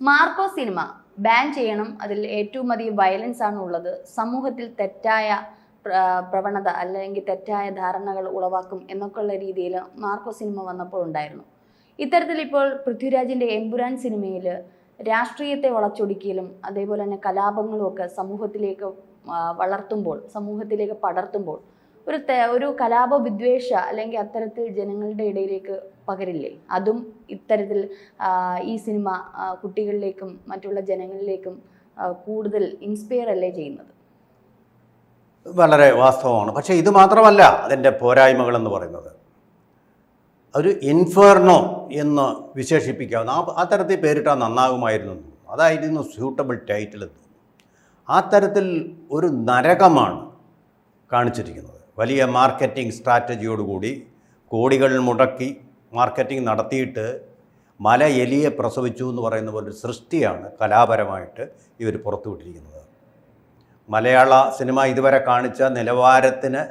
Marco cinema ban ചെയ്യണം. അതിൽ ഏറ്റവും അധികം വയലൻസ് ആണ് ഉള്ളത്. സമൂഹത്തിൽ തെറ്റായ പ്രവണത അല്ലെങ്കിൽ തെറ്റായ ധാരണകൾ ഉളവാക്കും എന്നൊക്കെയുള്ള രീതിയിൽ മാർക്കോ സിനിമ വന്നപ്പോൾ ഉണ്ടായിരുന്നു. ഇത്തരത്തിൽ ഇപ്പോൾ പൃഥ്വിരാജിന്റെ എമ്പുരാൻ സിനിമയിൽ രാഷ്ട്രീയത്തെ വളച്ചൊടിക്കലും അതേപോലെ തന്നെ കലാപങ്ങളും ഒക്കെ സമൂഹത്തിലേക്ക് വളർത്തുമ്പോൾ സമൂഹത്തിലേക്ക് പടർത്തുമ്പോൾ ഒരു ഒരു കലാപ വിദ്വേഷ അല്ലെങ്കിൽ അത്തരത്തിൽ ജനങ്ങളുടെ ഇടയിലേക്ക് പകരില്ലേ? അതും ഇത്തരത്തിൽ ഈ സിനിമ കുട്ടികളിലേക്കും മറ്റുള്ള ജനങ്ങളിലേക്കും കൂടുതൽ ഇൻസ്പയർ അല്ലേ ചെയ്യുന്നത്? വളരെ വാസ്തവമാണ്. പക്ഷേ ഇത് മാത്രമല്ല അതിന്റെ പോരായ്മകളെന്ന് പറയുന്നത്. ഒരു ഇൻഫേർണോ എന്ന് വിശേഷിപ്പിക്കാവുന്ന ആ ആ തരത്തിൽ പേരിട്ടാൽ നന്നാകുമായിരുന്നു. അതായിരുന്നു സ്യൂട്ടബിൾ ടൈറ്റിൽ ആ തരത്തിൽ ഒരു നരകമാണ് കാണിച്ചിരിക്കുന്നത്. വലിയ മാർക്കറ്റിംഗ് സ്ട്രാറ്റജിയോടുകൂടി കോടികൾ മുടക്കി മാർക്കറ്റിംഗ് നടത്തിയിട്ട് മല എലിയെ പ്രസവിച്ചു എന്ന് പറയുന്ന പോലെ ഒരു സൃഷ്ടിയാണ് കലാപരമായിട്ട് ഇവർ പുറത്തുവിട്ടിരിക്കുന്നത്. മലയാള സിനിമ ഇതുവരെ കാണിച്ച നിലവാരത്തിന്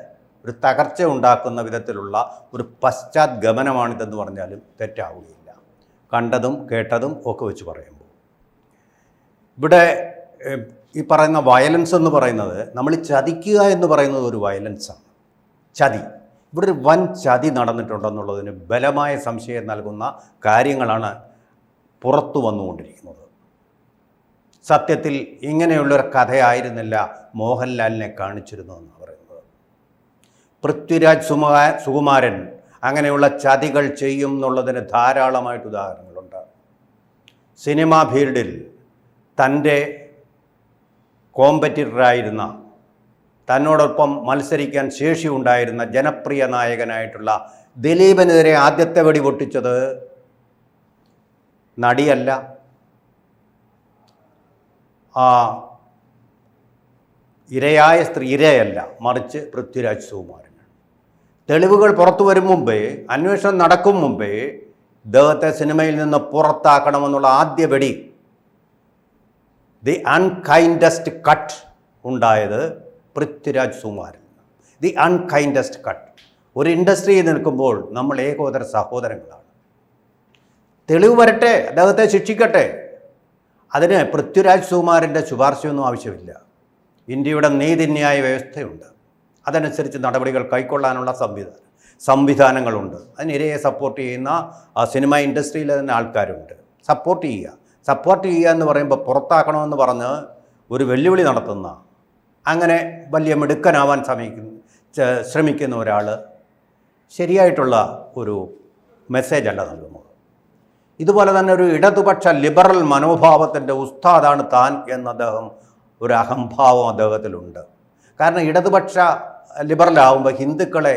ഒരു തകർച്ച ഉണ്ടാക്കുന്ന വിധത്തിലുള്ള ഒരു പശ്ചാത്ഗമനമാണിതെന്ന് പറഞ്ഞാലും തെറ്റാവുകയില്ല. കണ്ടതും കേട്ടതും ഒക്കെ വെച്ച് പറയുമ്പോൾ. ഇവിടെ ഈ പറയുന്ന വയലൻസ് എന്ന് പറയുന്നത് നമ്മൾ ചതിക്കുക എന്ന് പറയുന്നത് ഒരു വയലൻസാണ്. ചതി. ഇവിടെ ഒരു വൻ ചതി നടന്നിട്ടുണ്ടെന്നുള്ളതിന് ബലമായ സംശയം നൽകുന്ന കാര്യങ്ങളാണ് പുറത്തു വന്നുകൊണ്ടിരിക്കുന്നത്. സത്യത്തിൽ ഇങ്ങനെയുള്ളൊരു കഥയായിരുന്നില്ല മോഹൻലാലിനെ കാണിച്ചിരുന്നതെന്ന് പറയുന്നത്. പൃഥ്വിരാജ് സുമാ സുകുമാരൻ അങ്ങനെയുള്ള ചതികൾ ചെയ്യും എന്നുള്ളതിന് ധാരാളമായിട്ട് ഉദാഹരണങ്ങളുണ്ട്. സിനിമാ ഫീൽഡിൽ തന്റെ കോമ്പറ്റീറ്ററായിരുന്ന തന്നോടൊപ്പം മത്സരിക്കാൻ ശേഷിയുണ്ടായിരുന്ന ജനപ്രിയ നായകനായിട്ടുള്ള ദിലീപനെതിരെ ആദ്യത്തെ വെടി പൊട്ടിച്ചത് നടിയല്ല. ആ ഇരയായ സ്ത്രീ ഇരയല്ല മറിച്ച് പൃഥ്വിരാജ് സുകുമാരനാണ് തെളിവുകൾ പുറത്തു വരും മുമ്പേ അന്വേഷണം നടക്കും മുമ്പേ ഇദ്ദേഹത്തെ സിനിമയിൽ നിന്ന് പുറത്താക്കണമെന്നുള്ള ആദ്യ വെടി ദി അൺകൈൻഡസ്റ്റ് കട്ട് ഉണ്ടായത് Prithviraj Sukumaran. The unkindest cut ഒരു ഇൻഡസ്ട്രിയിൽ നിൽക്കുമ്പോൾ നമ്മൾ ഏകോദര സഹോദരങ്ങളാണ്. തെളിവ് വരട്ടെ അദ്ദേഹത്തെ ശിക്ഷിക്കട്ടെ. അതിന് പൃഥ്വിരാജ് സുമാരന്റെ ശുപാർശയൊന്നും ആവശ്യമില്ല. ഇന്ത്യയുടെ നീതിന്യായ വ്യവസ്ഥയുണ്ട്. അതനുസരിച്ച് നടപടികൾ കൈക്കൊള്ളാനുള്ള സംവിധാനം സംവിധാനങ്ങളുണ്ട്. അതിനിരയെ സപ്പോർട്ട് ചെയ്യുന്ന സിനിമ ഇൻഡസ്ട്രിയിലെ തന്നെ ആൾക്കാരുണ്ട്. സപ്പോർട്ട് ചെയ്യുക. സപ്പോർട്ട് ചെയ്യുക എന്ന് പറയുമ്പോൾ പുറത്താക്കണമെന്ന് പറഞ്ഞ് ഒരു വെല്ലുവിളി നടത്തുന്ന അങ്ങനെ വലിയ മിടുക്കനാവാൻ ശ്രമിക്കുന്നു ശ്രമിക്കുന്ന ഒരാൾ ശരിയായിട്ടുള്ള ഒരു മെസ്സേജ് അല്ല നൽകുന്നത്. ഇതുപോലെ തന്നെ ഒരു ഇടതുപക്ഷ ലിബറൽ മനോഭാവത്തിന്റെ ഉസ്താദാണ് താൻ എന്ന് അദ്ദേഹം ഒരു അഹംഭാവം അദ്ദേഹത്തിലുണ്ട്. കാരണം ഇടതുപക്ഷ ലിബറൽ ആവുമ്പോൾ ഹിന്ദുക്കളെ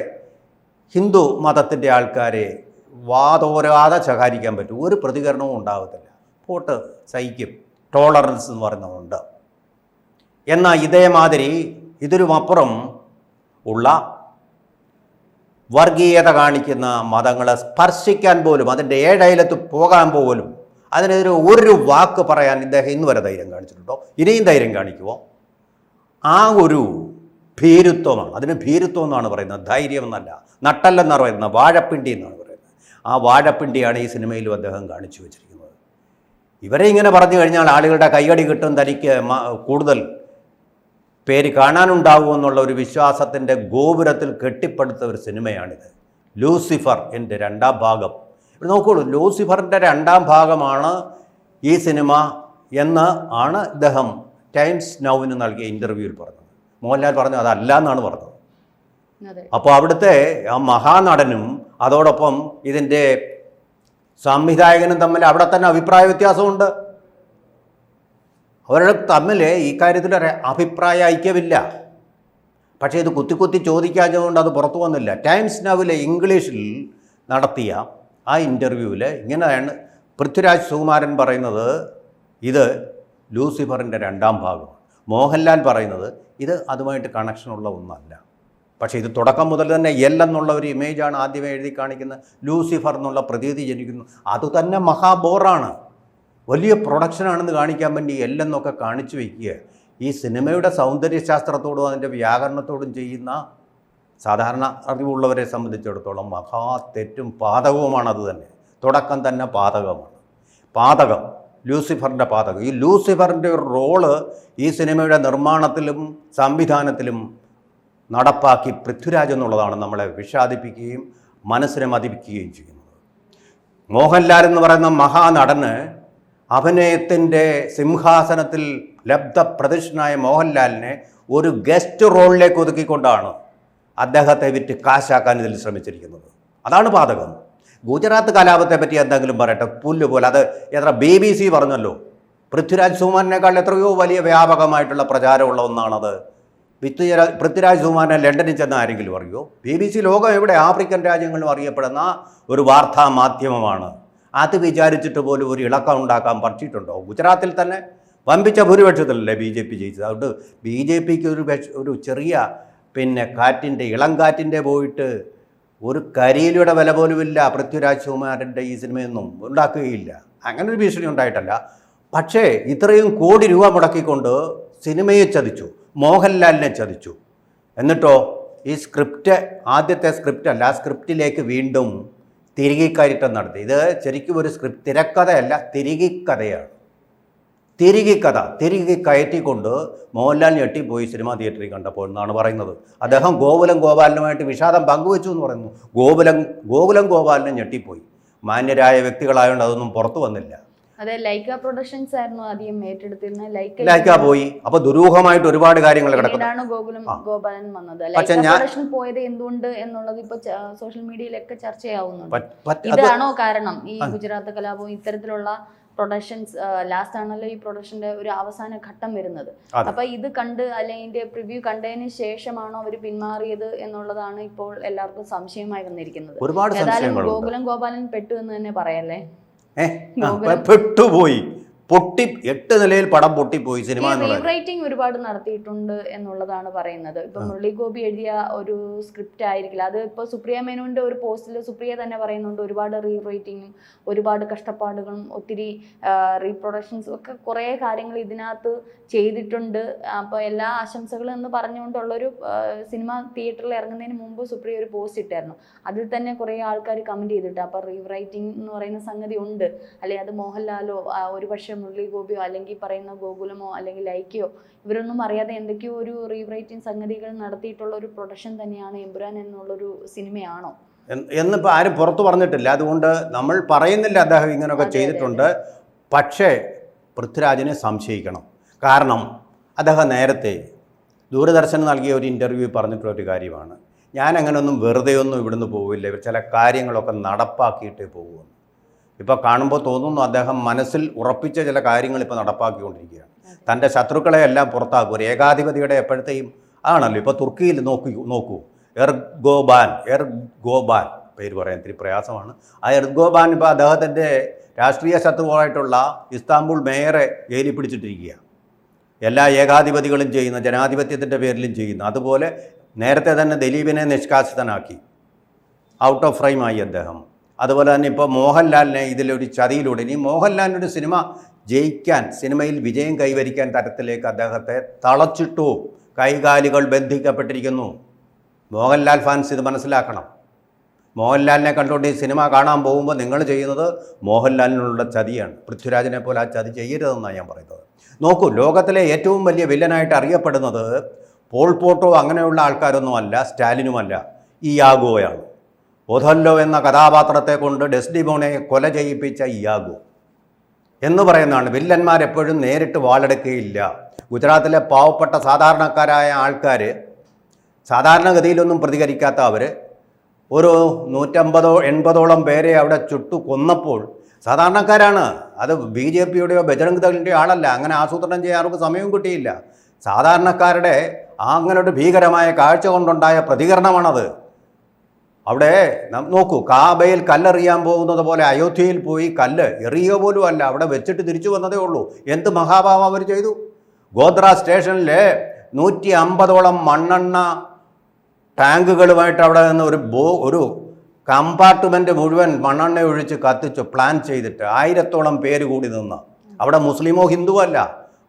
ഹിന്ദു മതത്തിന്റെ ആൾക്കാരെ വാതോരാതെ ശകാരിക്കാൻ പറ്റും. ഒരു പ്രതികരണവും ഉണ്ടാകത്തില്ല പോട്ട് സഹിക്കും. ടോളറൻസ് എന്ന് പറയുന്നതുണ്ട്. എന്നാൽ ഇതേമാതിരി ഇതിനുമപ്പുറം ഉള്ള വർഗീയത കാണിക്കുന്ന മതങ്ങളെ സ്പർശിക്കാൻ പോലും അതിന്റെ ഏഴയലത്ത് പോകാൻ പോലും അതിനെതിരെ ഒരു വാക്ക് പറയാൻ ഇദ്ദേഹം ഇന്ന് വരെ ധൈര്യം കാണിച്ചിട്ടുണ്ടോ? ഇനിയും ധൈര്യം കാണിക്കുമോ ആ ഒരു ഭീരുത്വമാണ്. അതിന് ഭീരുത്വം എന്നാണ് പറയുന്നത്. ധൈര്യം എന്നല്ല നട്ടല്ലെന്നാണ് പറയുന്നത്. വാഴപ്പിണ്ടി എന്നാണ് പറയുന്നത്. ആ വാഴപ്പിണ്ടിയാണ് ഈ സിനിമയിലും അദ്ദേഹം കാണിച്ചു വെച്ചിരിക്കുന്നത്. ഇവരെ ഇങ്ങനെ പറഞ്ഞു കഴിഞ്ഞാൽ ആളുകളുടെ കൈയടി കിട്ടും തനിക്ക് കൂടുതൽ പേര് കാണാനുണ്ടാകുമെന്നുള്ള ഒരു വിശ്വാസത്തിന്റെ ഗോപുരത്തിൽ കെട്ടിപ്പടുത്ത ഒരു സിനിമയാണിത്. ലൂസിഫർ എന്റെ രണ്ടാം ഭാഗം. നോക്കോളൂ ലൂസിഫറിന്റെ രണ്ടാം ഭാഗമാണ് ഈ സിനിമ എന്ന് ആണ് ഇദ്ദേഹം ടൈംസ് നൗവിന് നൽകിയ ഇന്റർവ്യൂവിൽ പറഞ്ഞത്. മോഹൻലാൽ പറഞ്ഞു അതല്ല എന്നാണ് പറഞ്ഞത്. അപ്പോൾ അവിടുത്തെ ആ മഹാനടനും അതോടൊപ്പം ഇതിന്റെ സംവിധായകനും തമ്മിൽ അവിടെ തന്നെ അഭിപ്രായ വ്യത്യാസമുണ്ട്. അവരുടെ തമ്മിൽ ഈ കാര്യത്തിൽ ഒരു അഭിപ്രായ ഐക്യമില്ല. പക്ഷേ ഇത് കുത്തി കുത്തി ചോദിക്കാത്തതുകൊണ്ട് അത് പുറത്തു വന്നില്ല. ടൈംസ് നവിലെ ഇംഗ്ലീഷിൽ നടത്തിയ ആ ഇന്റർവ്യൂവിൽ ഇങ്ങനെയാണ് പൃഥ്വിരാജ് സുകുമാരൻ പറയുന്നത് ഇത് ലൂസിഫറിന്റെ രണ്ടാം ഭാഗം മോഹൻലാൽ പറയുന്നത് ഇത് അതുമായിട്ട് കണക്ഷനുള്ള ഒന്നല്ല. പക്ഷേ ഇത് തുടക്കം മുതൽ തന്നെ എൽ എന്നുള്ള ഒരു ഇമേജാണ് ആദ്യമേ എഴുതി കാണിക്കുന്നത്. ലൂസിഫർ എന്നുള്ള പ്രതീതി ജനിക്കുന്നു. അതുതന്നെ മഹാബോറാണ്. വലിയ പ്രൊഡക്ഷനാണെന്ന് കാണിക്കാൻ വേണ്ടി എല്ലെന്നൊക്കെ കാണിച്ചു വയ്ക്കുക ഈ സിനിമയുടെ സൗന്ദര്യശാസ്ത്രത്തോടും അതിന്റെ വ്യാകരണത്തോടും ചെയ്യുന്ന സാധാരണ അറിവുള്ളവരെ സംബന്ധിച്ചിടത്തോളം മഹാ തെറ്റും പാതകവുമാണ് അത് തന്നെ. തുടക്കം തന്നെ പാതകമാണ്. പാതകം ലൂസിഫറിന്റെ പാതകം. ഈ ലൂസിഫറിന്റെ ഒരു റോൾ ഈ സിനിമയുടെ നിർമ്മാണത്തിലും സംവിധാനത്തിലും നടപ്പാക്കി പൃഥ്വിരാജ് എന്നുള്ളതാണ് നമ്മളെ വിഷാദിപ്പിക്കുകയും മനസ്സിനെ മതിപ്പിക്കുകയും ചെയ്യുന്നത്. മോഹൻലാൽ എന്ന് പറയുന്ന മഹാനടന് അഭിനയത്തിന്റെ സിംഹാസനത്തിൽ ലബ്ധ പ്രതിഷ്ഠനായ മോഹൻലാലിനെ ഒരു ഗസ്റ്റ് റോളിലേക്ക് ഒതുക്കിക്കൊണ്ടാണ് അദ്ദേഹത്തെ വിറ്റ് കാശാക്കാൻ ഇതിൽ ശ്രമിച്ചിരിക്കുന്നത്. അതാണ് പാതകം ഗുജറാത്ത് കലാപത്തെ പറ്റി എന്തെങ്കിലും പറയട്ടെ? പുല്ല് പോലെ. അത് എത്ര ബി ബി സി പറഞ്ഞല്ലോ. പൃഥ്വിരാജ് സുമാനിനേക്കാൾ എത്രയോ വലിയ വ്യാപകമായിട്ടുള്ള പ്രചാരമുള്ള ഒന്നാണത്. പൃഥ്വിരാജ് പൃഥ്വിരാജ് സുമാനെ ലണ്ടനിൽ ചെന്ന് ആരെങ്കിലും അറിയോ? ബി ബി സി ലോകം എവിടെ? ആഫ്രിക്കൻ രാജ്യങ്ങളിലും അറിയപ്പെടുന്ന ഒരു വാർത്താ മാധ്യമമാണ്. അത് വിചാരിച്ചിട്ട് പോലും ഒരു ഇളക്കം ഉണ്ടാക്കാൻ പറ്റിയിട്ടുണ്ടോ? ഗുജറാത്തിൽ തന്നെ വമ്പിച്ച ഭൂരിപക്ഷത്തിലല്ലേ ബി ജെ പി ജയിച്ചത്? അതുകൊണ്ട് ബി ജെ പിക്ക് ഒരു ഒരു ചെറിയ പിന്നെ കാറ്റിന്റെ ഇളം കാറ്റിന്റെ പോയിട്ട് ഒരു കരിയിലൂടെ വില പോലുമില്ല പൃഥ്വിരാജ് കുമാരന്റെ ഈ സിനിമയൊന്നും ഉണ്ടാക്കുകയില്ല. അങ്ങനെ ഒരു ഭീഷണി ഉണ്ടായിട്ടല്ല. പക്ഷേ ഇത്രയും കോടി രൂപ മുടക്കിക്കൊണ്ട് സിനിമയെ ചതിച്ചു. മോഹൻലാലിനെ ചതിച്ചു. എന്നിട്ടോ? ഈ സ്ക്രിപ്റ്റ് ആദ്യത്തെ സ്ക്രിപ്റ്റ് അല്ല ആ സ്ക്രിപ്റ്റിലേക്ക് വീണ്ടും തിരികെ കയറ്റം നടത്തി. ഇത് ശരിക്കും ഒരു സ്ക്രിപ്റ്റ് തിരക്കഥയല്ല തിരികെ കഥയാണ് തിരികെ കഥ തിരികെ കയറ്റിക്കൊണ്ട് മോഹൻലാൽ ഞെട്ടിപ്പോയി സിനിമാ തിയേറ്ററിൽ കണ്ടപ്പോൾ എന്നാണ് പറയുന്നത്. അദ്ദേഹം ഗോകുലം ഗോപാലനുമായിട്ട് വിഷാദം പങ്കുവെച്ചു എന്ന് പറയുന്നു. ഗോകുലം ഗോകുലം ഗോപാലനും ഞെട്ടിപ്പോയി. മാന്യരായ വ്യക്തികളായതുകൊണ്ട് അതൊന്നും പുറത്തു വന്നില്ല. അതെ ലൈക്ക പ്രൊഡക്ഷൻസ് ആയിരുന്നു ആദ്യം ഏറ്റെടുത്തിരുന്നത് ലൈക്ക ലൈക്ക പോയി. അപ്പോൾ ദുരൂഹമായിട്ട് ഒരുപാട് കാര്യങ്ങൾ കിടക്കുന്നു. ഗോകുലം ഗോപാലൻ വന്നത്. ലൈക്ക പ്രൊഡക്ഷൻ പോയത് എന്തുകൊണ്ട് എന്നുള്ളത് ഇപ്പൊ സോഷ്യൽ മീഡിയയിലൊക്കെ ചർച്ചയാവുന്നുണ്ട്. ഇതാണോ കാരണം ഈ ഗുജറാത്ത് കലാപവും ഇത്തരത്തിലുള്ള പ്രൊഡക്ഷൻസ് ലാസ്റ്റ് ആണല്ലോ ഈ പ്രൊഡക്ഷന്റെ ഒരു അവസാന ഘട്ടം വരുന്നത്. അപ്പൊ ഇത് കണ്ട് അല്ലെങ്കിൽ ഇതിന്റെ പ്രിവ്യൂ കണ്ടതിന് ശേഷമാണോ അവർ പിന്മാറിയത് എന്നുള്ളതാണ് ഇപ്പോൾ എല്ലാവർക്കും സംശയമായി വന്നിരിക്കുന്നത്. ഗോകുലം ഗോപാലൻ പെട്ടു എന്ന് തന്നെ പറയല്ലേ ഏ ആ, പെട്ടുപോയി. പൊട്ടി എട്ട് നിലയിൽ പടം പൊട്ടിപ്പോയി സിനിമ റൈറ്റിംഗ് റീറൈറ്റിംഗ് ഒരുപാട് നടത്തിയിട്ടുണ്ട് എന്നുള്ളതാണ് പറയുന്നത്. ഇപ്പൊ മുരളി ഗോപി എഴുതിയ ഒരു സ്ക്രിപ്റ്റ് ആയിരിക്കില്ല. അത് ഇപ്പൊ സുപ്രിയ മേനോന്റെ ഒരു പോസ്റ്റിൽ സുപ്രിയ തന്നെ പറയുന്നുണ്ട് ഒരുപാട് റീറൈറ്റിങ്ങും ഒരുപാട് കഷ്ടപ്പാടുകളും ഒത്തിരി റീപ്രൊഡക്ഷൻസും ഒക്കെ കുറേ കാര്യങ്ങൾ ഇതിനകത്ത് ചെയ്തിട്ടുണ്ട്. അപ്പോൾ എല്ലാ ആശംസകളും എന്ന് പറഞ്ഞുകൊണ്ടുള്ളൊരു സിനിമ തിയേറ്ററിൽ ഇറങ്ങുന്നതിന് മുമ്പ് സുപ്രിയ ഒരു പോസ്റ്റ് ഇട്ടായിരുന്നു. അതിൽ തന്നെ കുറേ ആൾക്കാർ കമന്റ് ചെയ്തിട്ട് അപ്പോൾ റീറൈറ്റിംഗ് എന്ന് പറയുന്ന സംഗതി ഉണ്ട്. അല്ലെങ്കിൽ അത് മോഹൻലാലോ ഒരുപക്ഷെ ഒരു പക്ഷേ മുരളി ഗോപിയോ അല്ലെങ്കിൽ പറയുന്ന ഗോകുലമോ അല്ലെങ്കിൽ ലൈക്കയോ ഇവരൊന്നും അറിയാതെ എന്തൊക്കെയോ ഒരു റീറൈറ്റിംഗ് സംഗതികൾ നടത്തിയിട്ടുള്ള ഒരു പ്രൊഡക്ഷൻ തന്നെയാണ് എമ്പുരാൻ എന്നുള്ളൊരു സിനിമയാണോ? എന്ന് എന്നിപ്പോൾ ആരും പുറത്തു പറഞ്ഞിട്ടില്ല. അതുകൊണ്ട് നമ്മൾ പറയുന്നില്ല അദ്ദേഹം ഇങ്ങനെയൊക്കെ ചെയ്തിട്ടുണ്ട്. പക്ഷേ പൃഥ്വിരാജിനെ സംശയിക്കണം. കാരണം അദ്ദേഹം നേരത്തെ ദൂരദർശന് നൽകിയ ഒരു ഇന്റർവ്യൂ പറഞ്ഞിട്ടുള്ള ഒരു കാര്യമാണ്. ഞാൻ അങ്ങനെയൊന്നും വെറുതെ ഒന്നും ഇവിടുന്ന് പോവില്ല. ഇവർ ചില കാര്യങ്ങളൊക്കെ നടപ്പാക്കിയിട്ടേ പോകുമെന്ന് ഇപ്പോൾ കാണുമ്പോൾ തോന്നുന്നു അദ്ദേഹം മനസ്സിൽ ഉറപ്പിച്ച ചില കാര്യങ്ങൾ ഇപ്പോൾ നടപ്പാക്കിക്കൊണ്ടിരിക്കുകയാണ്. തന്റെ ശത്രുക്കളെ എല്ലാം പുറത്താക്കും. ഒരു ഏകാധിപതിയുടെ എപ്പോഴത്തെയും ആണല്ലോ. ഇപ്പോൾ തുർക്കിയിൽ നോക്കൂ നോക്കൂ. എർ ഗോബാൻ എർ ഗോബാൻ പേര് പറയാൻ ഇത്തിരി പ്രയാസമാണ്. ആ എർഗോബാൻ ഇപ്പോൾ അദ്ദേഹത്തിന്റെ രാഷ്ട്രീയ ശത്രുവായിട്ടുള്ള ഇസ്താംബുൾ മേയറെ ജയിലിൽ പിടിച്ചിട്ടിരിക്കുകയാണ്. എല്ലാ ഏകാധിപതികളും ചെയ്യുന്ന ജനാധിപത്യത്തിന്റെ പേരിലും ചെയ്യുന്നു അതുപോലെ നേരത്തെ തന്നെ ദിലീപിനെ നിഷ്കാസിതനാക്കി. ഔട്ട് ഓഫ് ഫ്രെയിമായി അദ്ദേഹം. അതുപോലെ തന്നെ ഇപ്പോൾ മോഹൻലാലിനെ ഇതിലൊരു ചതിയിലൂടെ ഇനി മോഹൻലാലിനൊരു സിനിമ ജയിക്കാൻ സിനിമയിൽ വിജയം കൈവരിക്കാൻ തരത്തിലേക്ക് അദ്ദേഹത്തെ തളച്ചിട്ടു കൈകാലുകൾ ബന്ധിക്കപ്പെട്ടിരിക്കുന്നു. മോഹൻലാൽ ഫാൻസ് ഇത് മനസ്സിലാക്കണം. മോഹൻലാലിനെ കണ്ടുകൊണ്ട് ഈ സിനിമ കാണാൻ പോകുമ്പോൾ നിങ്ങൾ ചെയ്യുന്നത് മോഹൻലാലിനുള്ള ചതിയാണ്. പൃഥ്വിരാജിനെ പോലെ ആ ചതി ചെയ്യരുതെന്നാണ് ഞാൻ പറയുന്നത്. നോക്കൂ ലോകത്തിലെ ഏറ്റവും വലിയ വില്ലനായിട്ട് അറിയപ്പെടുന്നത് പോൾ പോട്ടോ അങ്ങനെയുള്ള ആൾക്കാരൊന്നുമല്ല സ്റ്റാലിനുമല്ല ഈ ഇയാഗോയാണ് ഒഥല്ലോ എന്ന കഥാപാത്രത്തെ കൊണ്ട് ഡെസ്ഡിമോനെ കൊല ചെയ്യിപ്പിച്ച ഇയാഗോ. എന്ന് പറയുന്നതാണ്. വില്ലന്മാരെപ്പോഴും നേരിട്ട് വാളെടുക്കുകയില്ല. ഗുജറാത്തിലെ പാവപ്പെട്ട സാധാരണക്കാരായ ആൾക്കാർ സാധാരണഗതിയിലൊന്നും പ്രതികരിക്കാത്ത അവർ ഒരു നൂറ്റമ്പതോ എൺപതോളം പേരെ അവിടെ ചുട്ടു കൊന്നപ്പോൾ സാധാരണക്കാരാണ്. അത് ബി ജെ പിയുടെയോ ബജറംഗ് ദളിന്റെയോ ആളല്ല. അങ്ങനെ ആസൂത്രണം ചെയ്യാൻ അവർക്ക് സമയവും കിട്ടിയില്ല. സാധാരണക്കാരുടെ അങ്ങനെ ഒരു ഭീകരമായ കാഴ്ച കൊണ്ടുണ്ടായ പ്രതികരണമാണത്. അവിടെ നോക്കൂ കാബയിൽ കല്ലെറിയാൻ പോകുന്നത് പോലെ അയോധ്യയിൽ പോയി കല്ല് എറിയുക പോലും അല്ല. അവിടെ വെച്ചിട്ട് തിരിച്ചു വന്നതേ ഉള്ളൂ. എന്ത് മഹാഭാവം അവർ ചെയ്തു? ഗോദ്ര സ്റ്റേഷനിലെ നൂറ്റി അമ്പതോളം മണ്ണെണ്ണ ടാങ്കുകളുമായിട്ട് അവിടെ നിന്ന് ഒരു ബോ ഒരു കമ്പാർട്ട്മെന്റ് മുഴുവൻ മണ്ണെണ്ണ ഒഴിച്ച് കത്തിച്ച് പ്ലാൻ ചെയ്തിട്ട് ആയിരത്തോളം പേര് കൂടി നിന്ന്. അവിടെ മുസ്ലിമോ ഹിന്ദുവോ അല്ല.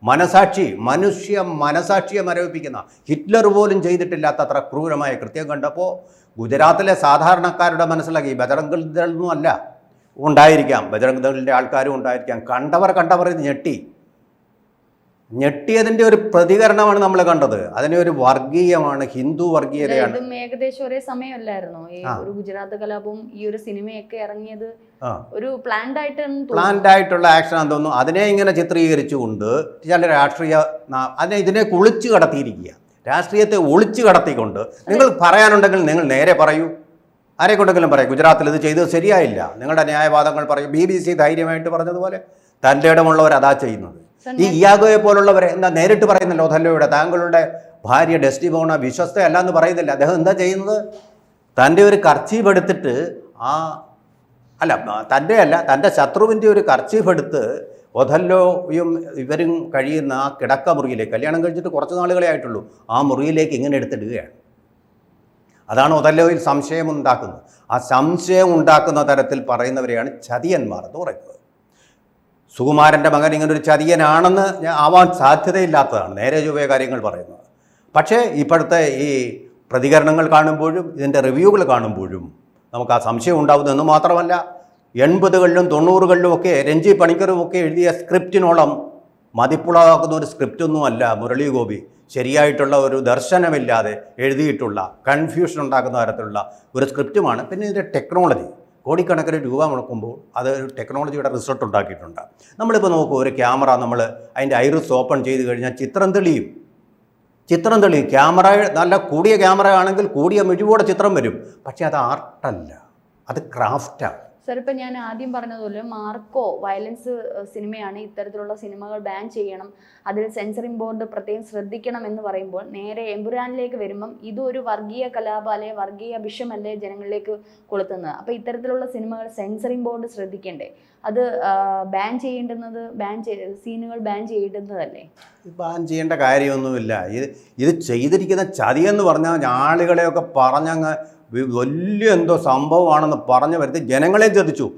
മനസാക്ഷി മനുഷ്യ മനസാക്ഷിയെ മരവിപ്പിക്കുന്ന ഹിറ്റ്ലർ പോലും ചെയ്തിട്ടില്ലാത്തത്ര ക്രൂരമായ കൃത്യം കണ്ടപ്പോൾ ഗുജറാത്തിലെ സാധാരണക്കാരുടെ മനസ്സിലാക്കി ബജറംഗ് ദളൊന്നും അല്ല. ഉണ്ടായിരിക്കാം. ബജറംഗ് ദളിന്റെ ആൾക്കാരും ഉണ്ടായിരിക്കാം. കണ്ടവർ കണ്ടവർ ഇത് ഞെട്ടി. ഞെട്ടിയതിന്റെ ഒരു പ്രതികരണമാണ് നമ്മൾ കണ്ടത്. അതിനെ ഒരു വർഗീയമാണ് ഹിന്ദു വർഗീയതയാണ്. ഏകദേശം ഒരേ സമയമല്ലായിരുന്നോ? ഈ ഒരു ഗുജറാത്ത് കലാപവും ഈ ഒരു സിനിമയൊക്കെ ഇറങ്ങിയത് ഒരു പ്ലാൻഡ് ആയിട്ട് പ്ലാൻഡ് ആയിട്ടുള്ള ആക്ഷൻ ആണെന്ന് തോന്നുന്നു. അതിനെ ഇങ്ങനെ ചിത്രീകരിച്ചുകൊണ്ട് ചില രാഷ്ട്രീയ അതിനെ ഇതിനെ കുളിച്ചു കടത്തിയിരിക്കുക രാഷ്ട്രീയത്തെ ഒളിച്ചു കടത്തിക്കൊണ്ട് നിങ്ങൾ പറയാനുണ്ടെങ്കിൽ നിങ്ങൾ നേരെ പറയൂ. ആരെ കൊണ്ടെങ്കിലും പറയും. ഗുജറാത്തിൽ ഇത് ചെയ്തത് ശരിയായില്ല. നിങ്ങളുടെ ന്യായവാദങ്ങൾ പറയും. ബി ബി സി ധൈര്യമായിട്ട് പറഞ്ഞതുപോലെ തന്റെ ഇടമുള്ളവർ അതാ ചെയ്യുന്നത്. ഈ ഇയാഗോയെ പോലുള്ളവരെ എന്താ നേരിട്ട് പറയുന്നല്ലോ ധല്ലോയുടെ താങ്കളുടെ ഭാര്യ ഡെസ്റ്റിബോണ വിശ്വസ്തയല്ല എന്ന് പറയുന്നില്ല. അദ്ദേഹം എന്താ ചെയ്യുന്നത്? തന്റെ ഒരു കർച്ചീഫ് എടുത്തിട്ട് ആ അല്ല തന്റെ അല്ല തന്റെ ശത്രുവിന്റെ ഒരു കർച്ചീഫ് എടുത്ത് ഒഥല്ലോയും ഇവരും കഴിയുന്ന ആ കിടക്ക മുറിയിലേക്ക് കല്യാണം കഴിച്ചിട്ട് കുറച്ച് നാളുകളെ ആയിട്ടുള്ളൂ ആ മുറിയിലേക്ക് ഇങ്ങനെ എടുത്തിടുകയാണ്. അതാണ് ഒതല്ലോയിൽ സംശയം ഉണ്ടാക്കുന്നത് ആ സംശയം ഉണ്ടാക്കുന്ന തരത്തിൽ പറയുന്നവരെയാണ് ചതിയന്മാർ എന്ന് പറയുന്നത്. സുകുമാരന്റെ മകൻ ഇങ്ങനൊരു ചതിയനാണെന്ന് ഞാൻ ആവാൻ സാധ്യതയില്ലാത്തതാണ് നേരെ ചൊവ്വേ കാര്യങ്ങൾ പറയുന്നത്. പക്ഷേ ഇപ്പോഴത്തെ ഈ പ്രതികരണങ്ങൾ കാണുമ്പോഴും ഇതിന്റെ റിവ്യൂകൾ കാണുമ്പോഴും നമുക്ക് ആ സംശയം ഉണ്ടാവുന്നതെന്ന് മാത്രമല്ല എൺപതുകളിലും തൊണ്ണൂറുകളിലും ഒക്കെ രഞ്ജി പണിക്കറും ഒക്കെ എഴുതിയ സ്ക്രിപ്റ്റിനോളം മതിപ്പുളവാക്കുന്ന ഒരു സ്ക്രിപ്റ്റൊന്നുമല്ല മുരളി ഗോപി. ശരിയായിട്ടുള്ള ഒരു ദർശനമില്ലാതെ എഴുതിയിട്ടുള്ള കൺഫ്യൂഷൻ ഉണ്ടാക്കുന്ന തരത്തിലുള്ള ഒരു സ്ക്രിപ്റ്റുമാണ്. പിന്നെ ഇതിന്റെ ടെക്നോളജി കോടിക്കണക്കിന് രൂപ മുടക്കുമ്പോൾ അത് ഒരു ടെക്നോളജിയുടെ റിസൾട്ട് ഉണ്ടാക്കിയിട്ടുണ്ട്. നമ്മളിപ്പോൾ നോക്കൂ ഒരു ക്യാമറ നമ്മൾ അതിന്റെ ഐറിസ് ഓപ്പൺ ചെയ്ത് കഴിഞ്ഞാൽ ചിത്രം തെളിയും. ചിത്രം തെളിയും. ക്യാമറ നല്ല കൂടിയ ക്യാമറ ആണെങ്കിൽ കൂടിയ മിഴിവോടെ ചിത്രം വരും. പക്ഷേ അത് ആർട്ടല്ല അത് ക്രാഫ്റ്റാണ് സർ ഇപ്പം ഞാൻ ആദ്യം പറഞ്ഞതുപോലെ മാർക്കോ വയലൻസ് സിനിമയാണ് ഇത്തരത്തിലുള്ള സിനിമകൾ ബാൻ ചെയ്യണം. അതിൽ സെൻസറിംഗ് ബോർഡ് പ്രത്യേകം ശ്രദ്ധിക്കണം എന്ന് പറയുമ്പോൾ നേരെ എമ്പുരാനിലേക്ക് വരുമ്പം ഇതൊരു വർഗീയ കലാപ വർഗീയ വിഷമല്ലേ ജനങ്ങളിലേക്ക് കൊളുത്തുന്നത്. അപ്പോൾ ഇത്തരത്തിലുള്ള സിനിമകൾ സെൻസറിംഗ് ബോർഡ് ശ്രദ്ധിക്കണ്ടേ? അത് ബാൻ ചെയ്യേണ്ടുന്നത് ബാൻ സീനുകൾ ബാൻ ചെയ്യേണ്ടുന്നതല്ലേ? ബാൻ ചെയ്യേണ്ട കാര്യമൊന്നുമില്ല. ഇത് ഇത് ചെയ്തിരിക്കുന്ന ചതിയെന്ന് പറഞ്ഞാൽ ആളുകളെയൊക്കെ പറഞ്ഞങ്ങ് വലിയ എന്തോ സംഭവമാണെന്ന് പറഞ്ഞു വരുത്തി ജനങ്ങളെ ചതിച്ചു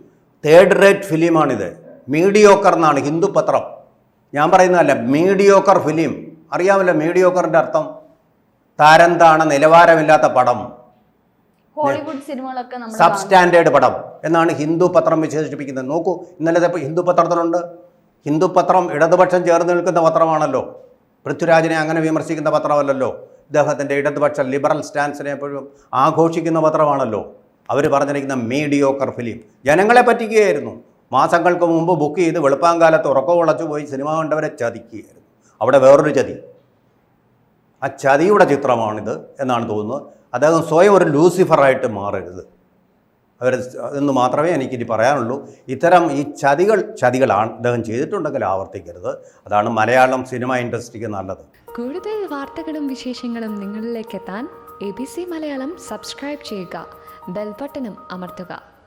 തേർഡ് റേറ്റ് ഫിലിമാണിത് മീഡിയോക്കർ എന്നാണ് ഹിന്ദു പത്രം. ഞാൻ പറയുന്നതല്ല മീഡിയോക്കർ ഫിലിം അറിയാമല്ലോ മീഡിയോക്കറിന്റെ അർത്ഥം? താരന്താണ് നിലവാരമില്ലാത്ത പടം. ഹോളിവുഡ് സിനിമകളൊക്കെ സബ് സ്റ്റാൻഡേർഡ് പടം എന്നാണ് ഹിന്ദു പത്രം വിശേഷിപ്പിക്കുന്നത്. നോക്കൂ ഇന്നലത്തെ ഹിന്ദു പത്രത്തിലുണ്ട്. ഹിന്ദു പത്രം ഇടതുപക്ഷം ചേർന്ന് നിൽക്കുന്ന പത്രമാണല്ലോ. പൃഥ്വിരാജിനെ അങ്ങനെ വിമർശിക്കുന്ന പത്രമല്ലല്ലോ. ഇദ്ദേഹത്തിന്റെ ഇടതുപക്ഷ ലിബറൽ സ്റ്റാൻസിനെ എപ്പോഴും ആഘോഷിക്കുന്ന പത്രമാണല്ലോ. അവർ പറഞ്ഞിരിക്കുന്ന മീഡിയോക്കർ ഫിലിം ജനങ്ങളെ പറ്റിക്കുകയായിരുന്നു. മാസങ്ങൾക്ക് മുമ്പ് ബുക്ക് ചെയ്ത് വെളുപ്പാങ്കാലത്ത് ഉറക്കം ഉളച്ചു പോയി സിനിമ കണ്ടവരെ ചതിക്കുകയായിരുന്നു. അവിടെ വേറൊരു ചതി. ആ ചതിയുടെ ചിത്രമാണിത് എന്നാണ് തോന്നുന്നത്. അദ്ദേഹം സ്വയം ഒരു ലൂസിഫറായിട്ട് മാറരുത്. അവർ എന്ന് മാത്രമേ എനിക്കിനി പറയാനുള്ളൂ. ഇത്തരം ഈ ചതികൾ ചതികളാണ് അദ്ദേഹം ചെയ്തിട്ടുണ്ടെങ്കിൽ ആവർത്തിക്കരുത്. അതാണ് മലയാളം സിനിമ ഇൻഡസ്ട്രിക്ക് നല്ലത്. കൂടുതൽ വാർത്തകളും വിശേഷങ്ങളും നിങ്ങളിലേക്ക് എത്താൻ A B C Malayalam subscribe ചെയ്യുക. ബെൽബട്ടനും അമർത്തുക.